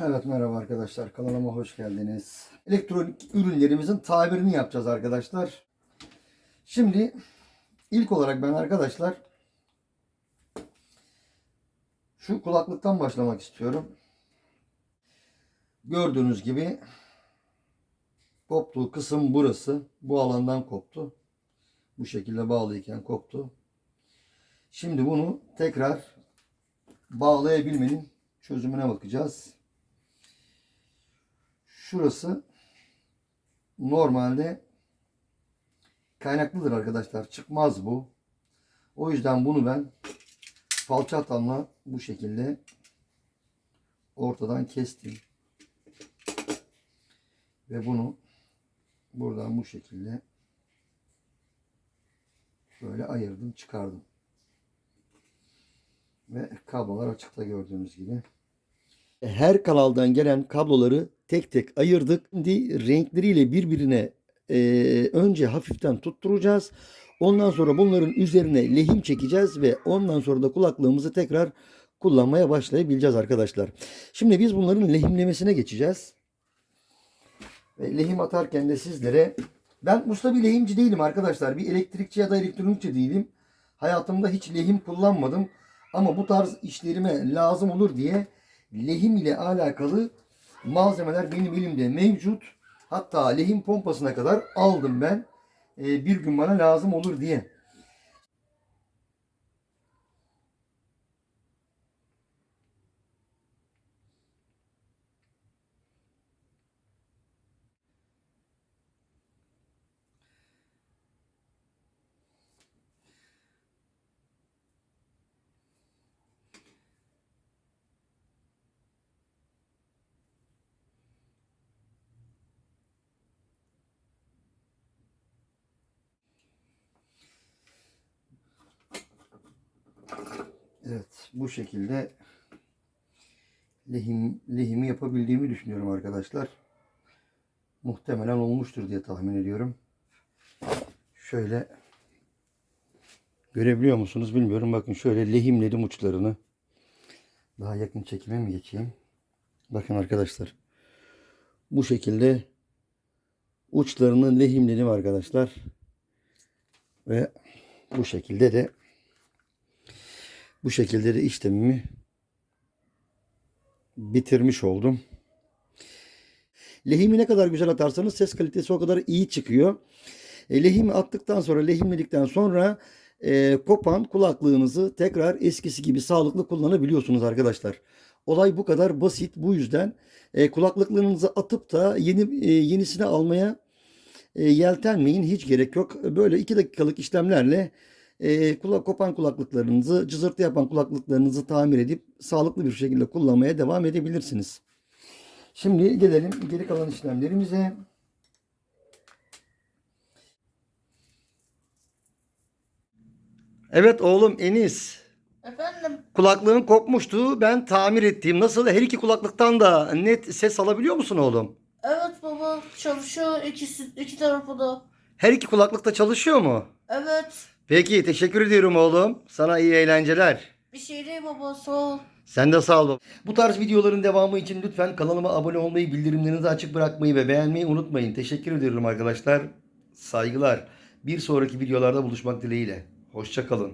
Evet merhaba arkadaşlar kanalıma hoş geldiniz. Elektronik ürünlerimizin tabirini yapacağız arkadaşlar. Şimdi ilk olarak ben arkadaşlar şu kulaklıktan başlamak istiyorum. Gördüğünüz gibi koptuğu kısım burası. Bu alandan koptu. Bu şekilde bağlıyken koptu. Şimdi bunu tekrar bağlayabilmenin çözümüne bakacağız. Şurası normalde kaynaklıdır arkadaşlar. Çıkmaz bu. O yüzden bunu ben falçatamla bu şekilde ortadan kestim. Ve bunu buradan bu şekilde böyle ayırdım çıkardım. Ve kablolar açıkta gördüğünüz gibi. Her kanaldan gelen kabloları tek tek ayırdık. Şimdi renkleriyle birbirine e, önce hafiften tutturacağız. Ondan sonra bunların üzerine lehim çekeceğiz ve ondan sonra da kulaklığımızı tekrar kullanmaya başlayabileceğiz arkadaşlar. Şimdi biz bunların lehimlemesine geçeceğiz. Ve lehim atarken de sizlere ben usta bir lehimci değilim arkadaşlar. Bir elektrikçi ya da elektronikçi değilim. Hayatımda hiç lehim kullanmadım. Ama bu tarz işlerime lazım olur diye lehim ile alakalı malzemeler benim elimde mevcut. Hatta lehim pompasına kadar aldım ben. Ee, bir gün bana lazım olur diye. Evet bu şekilde lehim, lehimi yapabildiğimi düşünüyorum arkadaşlar. Muhtemelen olmuştur diye tahmin ediyorum. Şöyle görebiliyor musunuz bilmiyorum. Bakın şöyle lehimledim uçlarını. Daha yakın çekime mi geçeyim? Bakın arkadaşlar. Bu şekilde uçlarını lehimledim arkadaşlar. Ve bu şekilde de bu şekilde de işlemimi bitirmiş oldum. Lehimi ne kadar güzel atarsanız ses kalitesi o kadar iyi çıkıyor. E, lehimi attıktan sonra, lehimledikten sonra e, kopan kulaklığınızı tekrar eskisi gibi sağlıklı kullanabiliyorsunuz arkadaşlar. Olay bu kadar basit. Bu yüzden e, kulaklıklarınızı atıp da yeni e, yenisini almaya e, yeltenmeyin. Hiç gerek yok. Böyle 2 dakikalık işlemlerle e, kulak kopan kulaklıklarınızı, cızırtı yapan kulaklıklarınızı tamir edip sağlıklı bir şekilde kullanmaya devam edebilirsiniz. Şimdi gelelim geri kalan işlemlerimize. Evet oğlum Enis. Efendim? Kulaklığın kopmuştu. Ben tamir ettiğim. Nasıl? Her iki kulaklıktan da net ses alabiliyor musun oğlum? Evet baba çalışıyor ikisi iki tarafı da. Her iki kulaklık da çalışıyor mu? Evet. Peki teşekkür ediyorum oğlum. Sana iyi eğlenceler. Bir şey değil baba sağ ol. Sen de sağ ol. Bu tarz videoların devamı için lütfen kanalıma abone olmayı, bildirimlerinizi açık bırakmayı ve beğenmeyi unutmayın. Teşekkür ediyorum arkadaşlar. Saygılar. Bir sonraki videolarda buluşmak dileğiyle. Hoşçakalın.